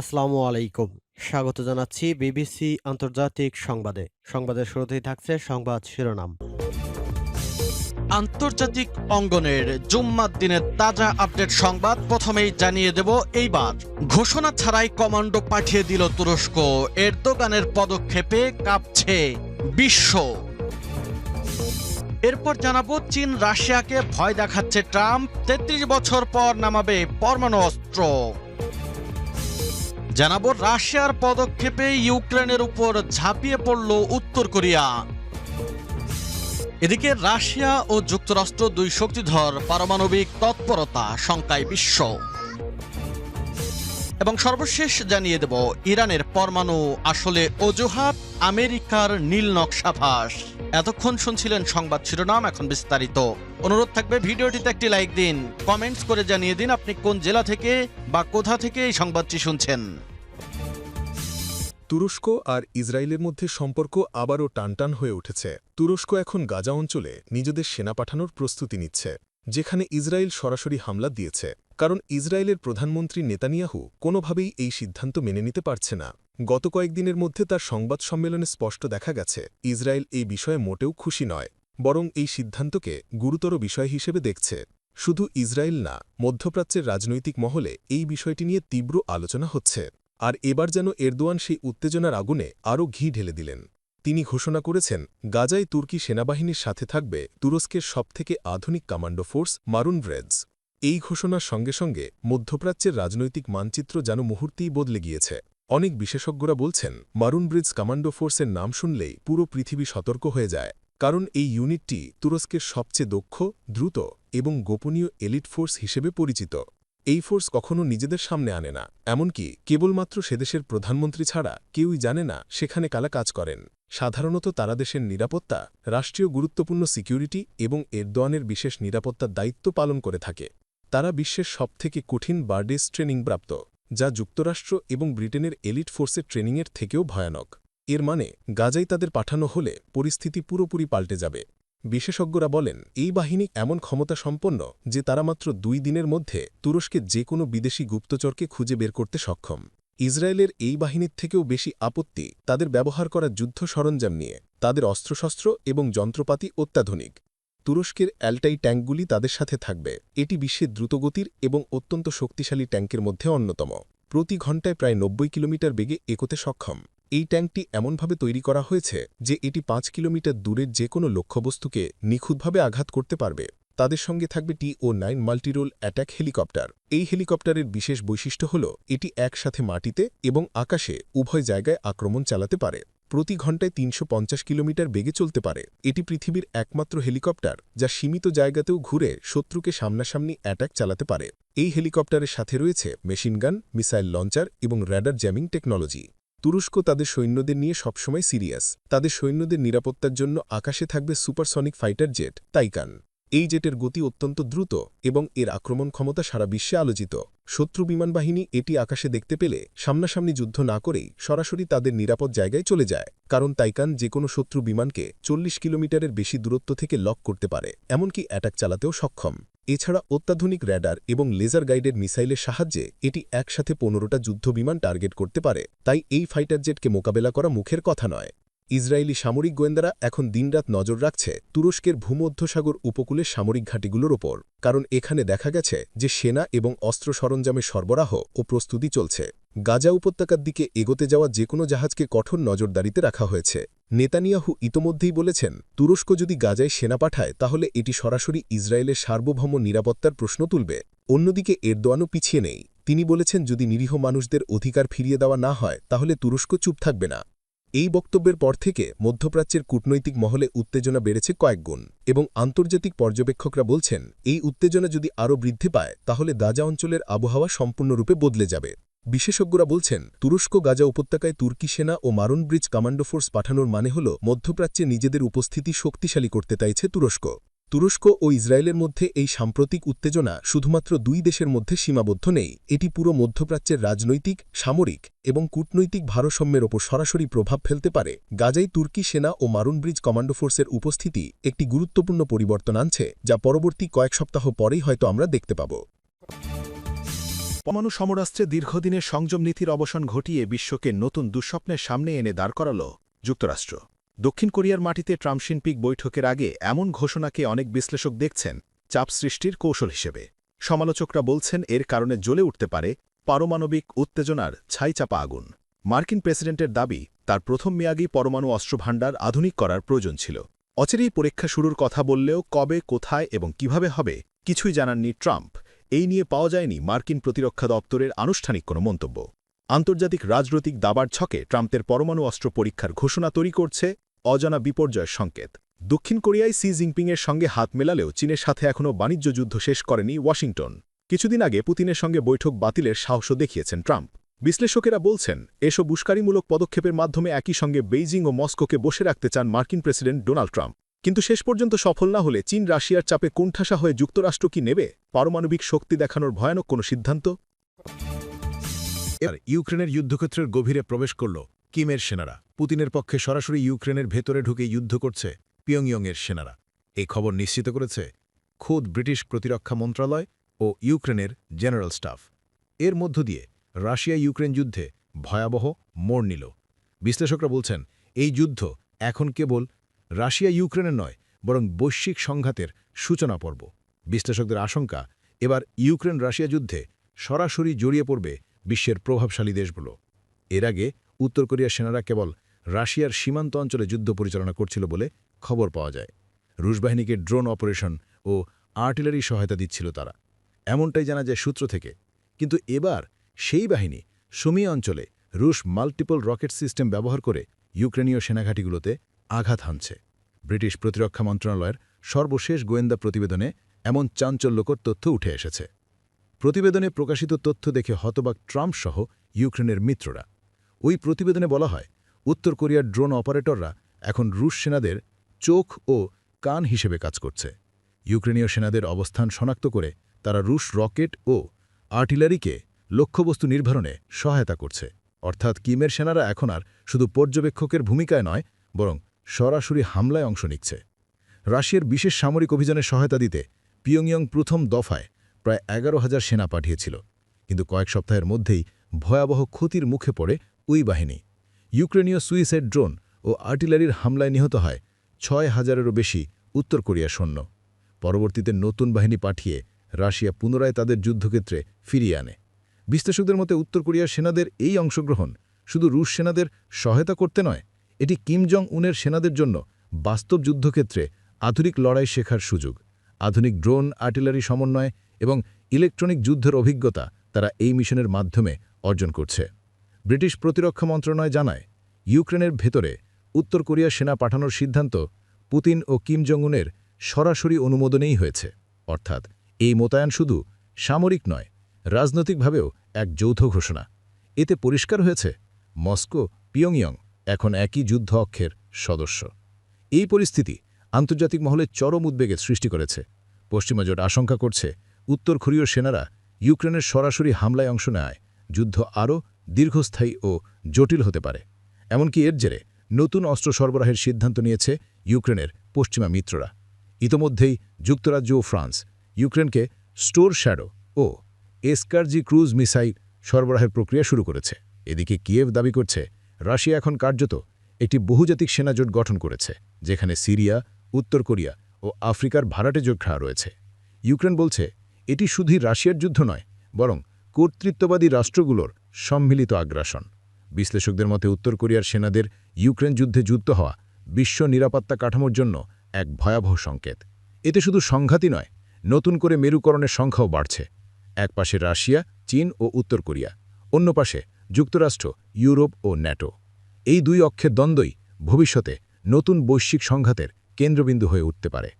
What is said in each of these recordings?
আসসালামু আলাইকুম। স্বাগত জানাচ্ছি বিবিসি আন্তর্জাতিক সংবাদে। সংবাদের শুরুতেই থাকছে সংবাদ শিরোনাম। আন্তর্জাতিক অঙ্গনের জুম্মার দিনের তাজা আপডেট সংবাদ প্রথমেই জানিয়ে দেব এইবার। ঘোষণা ছাড়াই কমান্ডো পাঠিয়ে দিল তুরস্ক। এরদোগানের পদক্ষেপে কাঁপছে বিশ্ব। এরপর জানাব চীন রাশিয়াকে ভয় দেখাচ্ছে ট্রাম্প। তেত্রিশ বছর পর নামাবে পরমাণু অস্ত্র। জানাব, রাশিয়ার পদক্ষেপে ইউক্রেনের উপর ঝাঁপিয়ে পড়ল উত্তর কোরিয়া। এদিকে রাশিয়া ও যুক্তরাষ্ট্র দুই শক্তিধর পারমাণবিক তৎপরতা, শঙ্কায় বিশ্ব এবং সর্বশেষ জানিয়ে দেব, ইরানের পরমাণু আসলে অজুহাত, আমেরিকার নীল নকশাভাস এতক্ষণ শুনছিলেন সংবাদ শিরোনাম, এখন বিস্তারিত। অনুরোধ থাকবে, ভিডিওটিতে একটি লাইক দিন, কমেন্টস করে জানিয়ে দিন আপনি কোন জেলা থেকে বা কোথা থেকে এই সংবাদটি শুনছেন। তুরস্ক আর ইসরায়েলের মধ্যে সম্পর্ক আবারও টানটান হয়ে উঠেছে। তুরস্ক এখন গাজা অঞ্চলে নিজেদের সেনা পাঠানোর প্রস্তুতি নিচ্ছে, যেখানে ইসরায়েল সরাসরি হামলা দিয়েছে। কারণ ইসরায়েলের প্রধানমন্ত্রী নেতানিয়াহু কোনোভাবেই এই সিদ্ধান্ত মেনে নিতে পারছে না। গত কয়েকদিনের মধ্যে তার সংবাদ সম্মেলনে স্পষ্ট দেখা গেছে, ইসরায়েল এই বিষয়ে মোটেও খুশি নয়, বরং এই সিদ্ধান্তকে গুরুতর বিষয় হিসেবে দেখছে। শুধু ইসরায়েল না, মধ্যপ্রাচ্যের রাজনৈতিক মহলে এই বিষয়টি নিয়ে তীব্র আলোচনা হচ্ছে, আর এবার যেন এরদোয়ান সেই উত্তেজনার আগুনে আরও ঘি ঢেলে দিলেন। তিনি ঘোষণা করেছেন, গাজায় তুর্কি সেনাবাহিনীর সাথে থাকবে তুরস্কের সবথেকে আধুনিক কমান্ডো ফোর্স মারুন ব্রেডস এই ঘোষণার সঙ্গে সঙ্গে মধ্যপ্রাচ্যের রাজনৈতিক মানচিত্র যেন মুহূর্তেই বদলে গিয়েছে। অনেক বিশেষজ্ঞরা বলছেন, মারুন ব্রিজ কমান্ডো ফোর্সের নাম শুনলেই পুরো পৃথিবী সতর্ক হয়ে যায়। কারণ এই ইউনিটটি তুরস্কের সবচেয়ে দক্ষ, দ্রুত এবং গোপনীয় এলিট ফোর্স হিসেবে পরিচিত। এই ফোর্স কখনো নিজেদের সামনে আনে না। এমনকি কেবলমাত্র সেদেশের প্রধানমন্ত্রী ছাড়া কেউই জানে না সেখানে কালা কাজ করেন। সাধারণত তারা দেশের নিরাপত্তা, রাষ্ট্রীয় গুরুত্বপূর্ণ সিকিউরিটি এবং এরদোয়ানের বিশেষ নিরাপত্তার দায়িত্ব পালন করে থাকে। তারা বিশ্বের সবথেকে কঠিন বার্ডেস ট্রেনিং প্রাপ্ত, যা যুক্তরাষ্ট্র এবং ব্রিটেনের এলিট ফোর্সের ট্রেনিংয়ের থেকেও ভয়ানক। এর মানে গাজাই তাদের পাঠানো হলে পরিস্থিতি পুরোপুরি পাল্টে যাবে। বিশেষজ্ঞরা বলেন, এই বাহিনী এমন ক্ষমতা সম্পন্ন যে তারা মাত্র দুই দিনের মধ্যে তুরস্কে যে কোনো বিদেশি গুপ্তচরকে খুঁজে বের করতে সক্ষম। ইসরায়েলের এই বাহিনীর থেকেও বেশি আপত্তি তাদের ব্যবহার করা যুদ্ধ সরঞ্জাম নিয়ে, তাদের অস্ত্রশস্ত্র এবং যন্ত্রপাতি অত্যাধুনিক। তুরস্কের অ্যালটাই ট্যাঙ্কগুলি তাদের সাথে থাকবে। এটি বিশ্বের দ্রুতগতির এবং অত্যন্ত শক্তিশালী ট্যাঙ্কের মধ্যে অন্যতম। প্রতি ঘণ্টায় প্রায় নব্বই কিলোমিটার বেগে এগোতে সক্ষম। এই ট্যাঙ্কটি এমনভাবে তৈরি করা হয়েছে যে এটি পাঁচ কিলোমিটার দূরের যে কোনো লক্ষ্যবস্তুকে নিখুঁতভাবে আঘাত করতে পারবে। তাদের সঙ্গে থাকবে টি ও নাইন মাল্টিরোল অ্যাট্যাক হেলিকপ্টার। এই হেলিকপ্টারের বিশেষ বৈশিষ্ট্য হল, এটি একসাথে মাটিতে এবং আকাশে উভয় জায়গায় আক্রমণ চালাতে পারে। প্রতি ঘন্টায় তিনশো পঞ্চাশ কিলোমিটার বেগে চলতে পারে। এটি পৃথিবীর একমাত্র হেলিকপ্টার, যা সীমিত জায়গাতেও ঘুরে শত্রুকে সামনাসামনি অ্যাট্যাক চালাতে পারে। এই হেলিকপ্টারের সাথে রয়েছে মেশিনগান মিসাইল লঞ্চার এবং র্যাডার জ্যামিং টেকনোলজি। তুরস্ক তাদের সৈন্যদের নিয়ে সবসময় সিরিয়াস। তাদের সৈন্যদের নিরাপত্তার জন্য আকাশে থাকবে সুপারসনিক ফাইটার জেট, তাইকান। এই জেটের গতি অত্যন্ত দ্রুত এবং এর আক্রমণ ক্ষমতা সারা বিশ্বে আলোচিত। শত্রু বিমান বাহিনী এটি আকাশে দেখতে পেলে সামনাসামনি যুদ্ধ না করেই সরাসরি তাদের নিরাপদ জায়গায় চলে যায়, কারণ তাইকান যে কোনো শত্রু বিমানকে চল্লিশ কিলোমিটারের বেশি দূরত্ব থেকে লক করতে পারে, এমনকি অ্যাটাক চালাতেও সক্ষম। এছাড়া অত্যাধুনিক র্যাডার এবং লেজার গাইডেড মিসাইলের সাহায্যে এটি একসাথে পনেরোটা যুদ্ধবিমান টার্গেট করতে পারে, তাই এই ফাইটার জেটকে মোকাবেলা করা মুখের কথা নয়। ইসরায়েলি সামরিক গোয়েন্দারা এখন দিনরাত নজর রাখছে তুরস্কের ভূমধ্যসাগর উপকূলের সামরিক ঘাঁটিগুলোর ওপর, কারণ এখানে দেখা গেছে যে সেনা এবং অস্ত্র সরঞ্জামের সরবরাহ ও প্রস্তুতি চলছে। গাজা উপত্যকার দিকে এগোতে যাওয়া যে কোনো জাহাজকে কঠোর নজরদারিতে রাখা হয়েছে। নেতানিয়াহু ইতোমধ্যেই বলেছেন, তুরস্ক যদি গাজায় সেনা পাঠায়, তাহলে এটি সরাসরি ইসরায়েলের সার্বভৌম নিরাপত্তার প্রশ্ন তুলবে। অন্যদিকে এরদোয়ানও পিছিয়ে নেই। তিনি বলেছেন, যদি নিরীহ মানুষদের অধিকার ফিরিয়ে দেওয়া না হয়, তাহলে তুরস্ক চুপ থাকবে না। এই বক্তব্যের পর থেকে মধ্যপ্রাচ্যের কূটনৈতিক মহলে উত্তেজনা বেড়েছে কয়েকগুণ এবং আন্তর্জাতিক পর্যবেক্ষকরা বলছেন, এই উত্তেজনা যদি আরও বৃদ্ধি পায়, তাহলে গাজা অঞ্চলের আবহাওয়া সম্পূর্ণরূপে বদলে যাবে। বিশেষজ্ঞরা বলছেন, তুরস্ক গাজা উপত্যকায় তুর্কি সেনা ও মারুন ব্রিজ কমান্ডো ফোর্স পাঠানোর মানে হল, মধ্যপ্রাচ্যে নিজেদের উপস্থিতি শক্তিশালী করতে চাইছে তুরস্ক। তুরস্ক ও ইসরায়েলের মধ্যে এই সাম্প্রতিক উত্তেজনা শুধুমাত্র দুই দেশের মধ্যে সীমাবদ্ধ নেই, এটি পুরো মধ্যপ্রাচ্যের রাজনৈতিক, সামরিক এবং কূটনৈতিক ভারসাম্যের ওপর সরাসরি প্রভাব ফেলতে পারে। গাজাই তুর্কি সেনা ও মারুন ব্রিজ কমান্ডো ফোর্সের উপস্থিতি একটি গুরুত্বপূর্ণ পরিবর্তন আনছে, যা পরবর্তী কয়েক সপ্তাহ পরেই হয়তো আমরা দেখতে পাব। পরমাণু সমরাস্ত্রে দীর্ঘদিনের সংযম নীতির অবসান ঘটিয়ে বিশ্বকে নতুন দুঃস্বপ্নের সামনে এনে দাঁড় করাল যুক্তরাষ্ট্র। দক্ষিণ কোরিয়ার মাটিতে ট্রাম্পশিনপিক বৈঠকের আগে এমন ঘোষণাকে অনেক বিশ্লেষক দেখছেন চাপ সৃষ্টির কৌশল হিসেবে। সমালোচকরা বলছেন এর কারণে জ্বলে উঠতে পারে পারমাণবিক উত্তেজনার ছাইচাপা আগুন। মার্কিন প্রেসিডেন্টের দাবি, তার প্রথম মেয়াগী পরমাণু অস্ত্রভাণ্ডার আধুনিক করার প্রয়োজন ছিল। অচিরেই পরীক্ষা শুরুর কথা বললেও কবে, কোথায় এবং কীভাবে হবে, কিছুই জানাননি ট্রাম্প। এই নিয়ে পাওয়া যায়নি মার্কিন প্রতিরক্ষা দপ্তরের আনুষ্ঠানিক কোনো মন্তব্য। আন্তর্জাতিক রাজনৈতিক দাবার ছকে ট্রাম্পের পরমাণু অস্ত্র পরীক্ষার ঘোষণা তৈরি করছে অজানা বিপর্যয়ের সংকেত। দক্ষিণ কোরিয়ায় সি জিনপিংয়ের সঙ্গে হাত মেলালেও চীনের সাথে এখনও বাণিজ্য যুদ্ধ শেষ করেনি ওয়াশিংটন। কিছুদিন আগে পুতিনের সঙ্গে বৈঠক বাতিলের সাহসও দেখিয়েছেন ট্রাম্প। বিশ্লেষকেরা বলছেন, এসব উস্কানিমূলক পদক্ষেপের মাধ্যমে একই সঙ্গে বেইজিং ও মস্কোকে বসে রাখতে চান মার্কিন প্রেসিডেন্ট ডোনাল্ড ট্রাম্প। কিন্তু শেষ পর্যন্ত সফল না হলে চীন রাশিয়ার চাপে কোণঠাসা হয়ে যুক্তরাষ্ট্র কি নেবে? পারমাণবিক শক্তি দেখানোর ভয়ানক কোনো সিদ্ধান্ত? ইউক্রেনের যুদ্ধক্ষেত্রের গভীরে প্রবেশ করল কিমের সেনারা। পুতিনের পক্ষে সরাসরি ইউক্রেনের ভেতরে ঢুকে যুদ্ধ করছে পিয়ংইয়ংয়ের সেনারা। এই খবর নিশ্চিত করেছে খোদ ব্রিটিশ প্রতিরক্ষা মন্ত্রণালয় ও ইউক্রেনের জেনারেল স্টাফ। এর মধ্য দিয়ে রাশিয়া ইউক্রেন যুদ্ধে ভয়াবহ মোড় নিল। বিশ্লেষকরা বলছেন, এই যুদ্ধ এখন কেবল রাশিয়া ইউক্রেনের নয়, বরং বৈশ্বিক সংঘাতের সূচনা পর্ব। বিশ্লেষকদের আশঙ্কা, এবার ইউক্রেন রাশিয়া যুদ্ধে সরাসরি জড়িয়ে পড়বে বিশ্বের প্রভাবশালী দেশগুলো। এর আগে উত্তর কোরিয়ার সেনারা কেবল রাশিয়ার সীমান্ত অঞ্চলে যুদ্ধ পরিচালনা করছিল বলে খবর পাওয়া যায়। রুশ বাহিনীকে ড্রোন অপারেশন ও আর্টিলারি সহায়তা দিচ্ছিল তারা। এমনটাই জানা যায় সূত্র থেকে। কিন্তু এবার সেই বাহিনী সুমি অঞ্চলে রুশ মাল্টিপল রকেট সিস্টেম ব্যবহার করে ইউক্রেনীয় সেনাঘাঁটিগুলোতে আঘাত হানছে। ব্রিটিশ প্রতিরক্ষা মন্ত্রণালয়ের সর্বশেষ গোয়েন্দা প্রতিবেদনে এমন চাঞ্চল্যকর তথ্য উঠে এসেছে। প্রতিবেদনে প্রকাশিত তথ্য দেখে হতবাক ট্রাম্প সহ ইউক্রেনের মিত্ররা ওই প্রতিবেদনে বলা হয়, উত্তর কোরিয়ার ড্রোন অপারেটররা এখন রুশ সেনাদের চোখ ও কান হিসেবে কাজ করছে। ইউক্রেনীয় সেনাদের অবস্থান শনাক্ত করে তারা রুশ রকেট ও আর্টিলারিকে লক্ষ্যবস্তু নির্ধারণে সহায়তা করছে। অর্থাৎ কিমের সেনারা এখন আর শুধু পর্যবেক্ষকের ভূমিকায় নয়, বরং সরাসরি হামলায় অংশ নিচ্ছে। রাশিয়ার বিশেষ সামরিক অভিযানে সহায়তা দিতে পিয়ংইয়ং প্রথম দফায় প্রায় এগারো হাজার সেনা পাঠিয়েছিল। কিন্তু কয়েক সপ্তাহের মধ্যেই ভয়াবহ ক্ষতির মুখে পড়ে ওই বাহিনী। ইউক্রেনীয় সুইসাইড ড্রোন ও আর্টিলারির হামলায় নিহত হয় ছয় হাজারেরও বেশি উত্তর কোরিয়া সৈন্য। পরবর্তীতে নতুন বাহিনী পাঠিয়ে রাশিয়া পুনরায় তাদের যুদ্ধক্ষেত্রে ফিরিয়ে আনে। বিশ্লেষকদের মতে উত্তর কোরিয়ার সেনাদের এই অংশগ্রহণ শুধু রুশ সেনাদের সহায়তা করতে নয়, এটি কিম জং উনের সেনাদের জন্য বাস্তব যুদ্ধক্ষেত্রে আধুনিক লড়াই শেখার সুযোগ। আধুনিক ড্রোন, আর্টিলারি সমন্বয় এবং ইলেকট্রনিক যুদ্ধের অভিজ্ঞতা তারা এই মিশনের মাধ্যমে অর্জন করছে। ব্রিটিশ প্রতিরক্ষা মন্ত্রণালয় জানায়, ইউক্রেনের ভেতরে উত্তর কোরিয়া সেনা পাঠানোর সিদ্ধান্ত পুতিন ও কিম জং-উনের সরাসরি অনুমোদনেই হয়েছে। অর্থাৎ এই মোতায়েন শুধু সামরিক নয়, রাজনৈতিকভাবেও এক যৌথ ঘোষণা। এতে পরিষ্কার হয়েছে, মস্কো, পিয়ংইয়ং এখন একই যুদ্ধ অক্ষের সদস্য। এই পরিস্থিতি আন্তর্জাতিক মহলে চরম উদ্বেগের সৃষ্টি করেছে। পশ্চিমা জোট আশঙ্কা করছে, উত্তর কোরীয় সেনারা ইউক্রেনের সরাসরি হামলায় অংশ নেয় যুদ্ধ আরও দীর্ঘস্থায়ী ও জটিল হতে পারে। এমনকি এর জেরে নতুন অস্ত্র সরবরাহের সিদ্ধান্ত নিয়েছে ইউক্রেনের পশ্চিমা মিত্ররা। ইতোমধ্যেই যুক্তরাজ্য ও ফ্রান্স ইউক্রেনকে স্টোর শ্যাডো ও এসকারজি ক্রুজ মিসাইল সরবরাহের প্রক্রিয়া শুরু করেছে। এদিকে কিয়েভ দাবি করছে, রাশিয়া এখন কার্যত একটি বহুজাতিক সেনাজোট গঠন করেছে, যেখানে সিরিয়া, উত্তর কোরিয়া ও আফ্রিকার ভাড়াটে যোদ্ধা রয়েছে। ইউক্রেন বলছে, এটি শুধুই রাশিয়ার যুদ্ধ নয়, বরং কর্তৃত্ববাদী রাষ্ট্রগুলোর সম্মিলিত আগ্রাসন। বিশ্লেষকদের মতে উত্তর কোরিয়ার সেনাদের ইউক্রেন যুদ্ধে যুক্ত হওয়া বিশ্ব নিরাপত্তা কাঠামোর জন্য এক ভয়াবহ সংকেত। এতে শুধু সংঘাতই নয়, নতুন করে মেরুকরণের সংখ্যাও বাড়ছে। এক পাশে রাশিয়া, চীন ও উত্তর কোরিয়া, অন্য পাশে যুক্তরাষ্ট্র, ইউরোপ ও ন্যাটো। এই দুই অক্ষের দ্বন্দ্বই ভবিষ্যতে নতুন বৈশ্বিক সংঘাতের কেন্দ্রবিন্দু হয়ে উঠতে পারে।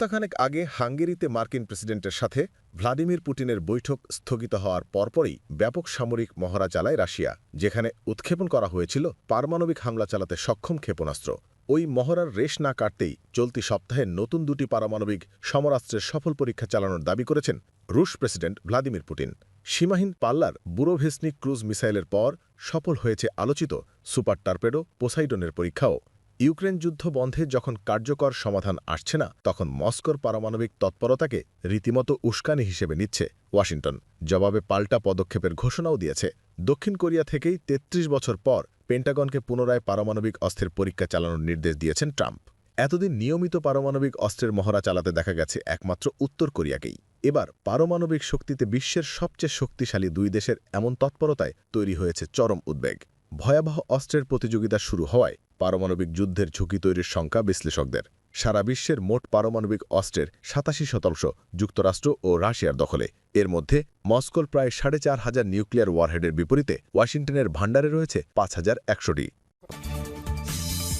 সপ্তাহখানেক আগে হাঙ্গেরিতে মার্কিন প্রেসিডেন্টের সাথে ভ্লাদিমির পুটিনের বৈঠক স্থগিত হওয়ার পরপরই ব্যাপক সামরিক মহড়া চালায় রাশিয়া, যেখানে উৎক্ষেপণ করা হয়েছিল পারমাণবিক হামলা চালাতে সক্ষম ক্ষেপণাস্ত্র। ওই মহড়ার রেশ না কাটতেই চলতি সপ্তাহে নতুন দুটি পারমাণবিক সমরাস্ত্রের সফল পরীক্ষা চালানোর দাবি করেছেন রুশ প্রেসিডেন্ট ভ্লাদিমির পুটিন সীমাহীন পাল্লার বুরোভেসনিক ক্রুজ মিসাইলের পর সফল হয়েছে আলোচিত সুপার টার্পেডো পোসাইডনের পরীক্ষাও। ইউক্রেন যুদ্ধ বন্ধে যখন কার্যকর সমাধান আসছে না, তখন মস্কোর পারমাণবিক তৎপরতাকে রীতিমতো উস্কানি হিসেবে নিচ্ছে ওয়াশিংটন। জবাবে পাল্টা পদক্ষেপের ঘোষণাও দিয়েছে। দক্ষিণ কোরিয়া থেকেই ৩৩ বছর পর পেন্টাগনকে পুনরায় পারমাণবিক অস্ত্রের পরীক্ষা চালানোর নির্দেশ দিয়েছেন ট্রাম্প। এতদিন নিয়মিত পারমাণবিক অস্ত্রের মহড়া চালাতে দেখা গেছে একমাত্র উত্তর কোরিয়াকেই। এবার পারমাণবিক শক্তিতে বিশ্বের সবচেয়ে শক্তিশালী দুই দেশের এমন তৎপরতায় তৈরি হয়েছে চরম উদ্বেগ। ভয়াবহ অস্ত্রের প্রতিযোগিতা শুরু হওয়ায় পারমাণবিক যুদ্ধের ঝুঁকি তৈরির সংখ্যা বিশ্লেষকদের। সারা বিশ্বের মোট পারমাণবিক অস্ত্রের সাতাশি শতাংশ যুক্তরাষ্ট্র ও রাশিয়ার দখলে। এর মধ্যে মস্কোর প্রায় সাড়ে চার হাজার নিউক্লিয়ার ওয়ারহেডের বিপরীতে ওয়াশিংটনের ভাণ্ডারে রয়েছে পাঁচ হাজার একশোটি।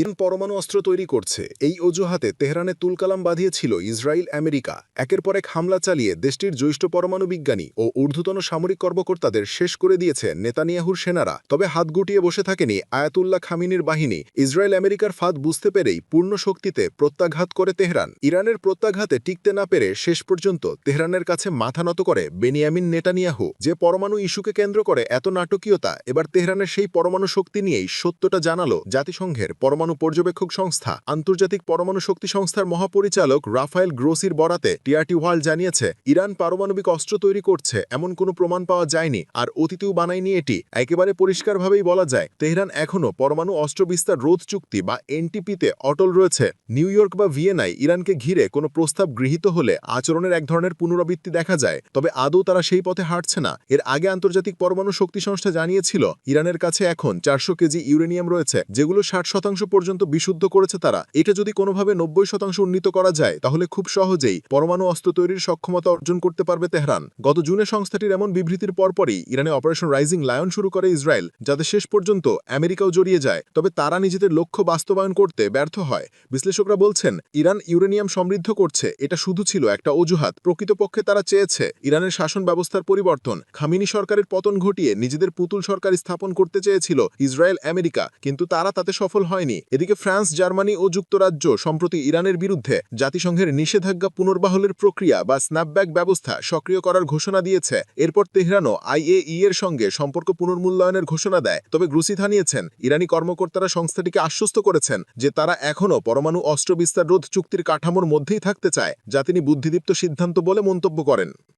ইরান পরমাণু অস্ত্র তৈরি করছে। এই অজুহাতে তেহরানে তুলকালাম বাঁধিয়েছিল ইসরায়েল, আমেরিকা। একের পর এক হামলা চালিয়ে দেশটির জ্যৈষ্ঠ পরমাণু বিজ্ঞানী ও ঊর্ধ্বতন সামরিক কর্মকর্তাদের শেষ করে দিয়েছে নেতানিয়াহুর সেনারা। তবে হাত গুটিয়ে বসে থাকেনি আয়াতুল্লাহ খামিনির বাহিনী। ইসরায়েল, আমেরিকার ফাঁদ বুঝতে পেরেই পূর্ণ শক্তিতে প্রত্যাঘাত করে তেহরান। ইরানের প্রত্যাঘাতে টিকতে না পেরে শেষ পর্যন্ত তেহরানের কাছে মাথা নত করে বেনিয়ামিন নেতানিয়াহু, যে পরমাণু ইস্যুকে কেন্দ্র করে এত নাটকীয়তা, এবার তেহরানের সেই পরমাণু শক্তি নিয়েই সত্যটা জানালো জাতিসংঘের পরমাণু পর্যবেক্ষক সংস্থা। আন্তর্জাতিক পরমাণু শক্তি সংস্থার মহাপরিচালক রাফায়েল গ্রোসির বরাতে টিআরটি ওয়ার্ল্ড জানিয়েছে, ইরান পারমাণবিক অস্ত্র তৈরি করছে, এমন কোনো প্রমাণ পাওয়া যায়নি, আর অতীতেও বানায়নি এটি। একেবারে পরিষ্কারভাবেই বলা যায়, তেহরান এখনও পরমাণু অস্ত্র বিস্তার রোধ চুক্তি বা এনটিপিতে অটল রয়েছে। নিউ ইয়র্ক বা ভিয়েনায় ইরানকে ঘিরে কোনো প্রস্তাব গৃহীত হলে আচরণের এক ধরনের পুনরাবৃত্তি দেখা যায়, তবে আদৌ তারা সেই পথে হাঁটছে না। এর আগে আন্তর্জাতিক পরমাণু শক্তি সংস্থা জানিয়েছিল, ইরানের কাছে এখন চারশো কেজি ইউরেনিয়াম রয়েছে, যেগুলো ষাট শতাংশ পর্যন্ত বিশুদ্ধ করেছে তারা। এটা যদি কোনোভাবে নব্বই শতাংশ উন্নীত করা যায়, তাহলে খুব সহজেই পরমাণু অস্ত্র তৈরির সক্ষমতা অর্জন করতে পারবে তেহরান। গত জুনে সংস্থাটির এমন বিবৃতির পরপরই ইরানে অপারেশন রাইজিং লায়ন শুরু করে ইসরায়েল যাতে শেষ পর্যন্ত আমেরিকাও জড়িয়ে যায়। তবে তারা নিজেদের লক্ষ্য বাস্তবায়ন করতে ব্যর্থ হয়। বিশ্লেষকরা বলছেন, ইরান ইউরেনিয়াম সমৃদ্ধ করছে, এটা শুধু ছিল একটা অজুহাত। প্রকৃতপক্ষে তারা চেয়েছে ইরানের শাসন ব্যবস্থার পরিবর্তন। খামিনি সরকারের পতন ঘটিয়ে নিজেদের পুতুল সরকার স্থাপন করতে চেয়েছিল ইসরায়েল আমেরিকা কিন্তু তারা তাতে সফল হয়নি। এদিকে ফ্রান্স, জার্মানি ও যুক্তরাজ্য সম্প্রতি ইরানের বিরুদ্ধে জাতিসংঘের নিষেধাজ্ঞা পুনর্বাহলের প্রক্রিয়া বা স্ন্যাপব্যাক ব্যবস্থা সক্রিয় করার ঘোষণা দিয়েছে। এরপর তেহরানও আইএই এর সঙ্গে সম্পর্ক পুনর্মূল্যায়নের ঘোষণা দেয়। তবে গ্রুসি থানিয়েছেন ইরানি কর্মকর্তারা সংস্থাটিকে আশ্বস্ত করেছেন যে তারা এখনও পরমাণু অস্ত্র বিস্তার রোধ চুক্তির কাঠামোর মধ্যেই থাকতে চায়, যা তিনি বুদ্ধিদীপ্ত সিদ্ধান্ত বলে মন্তব্য করেন।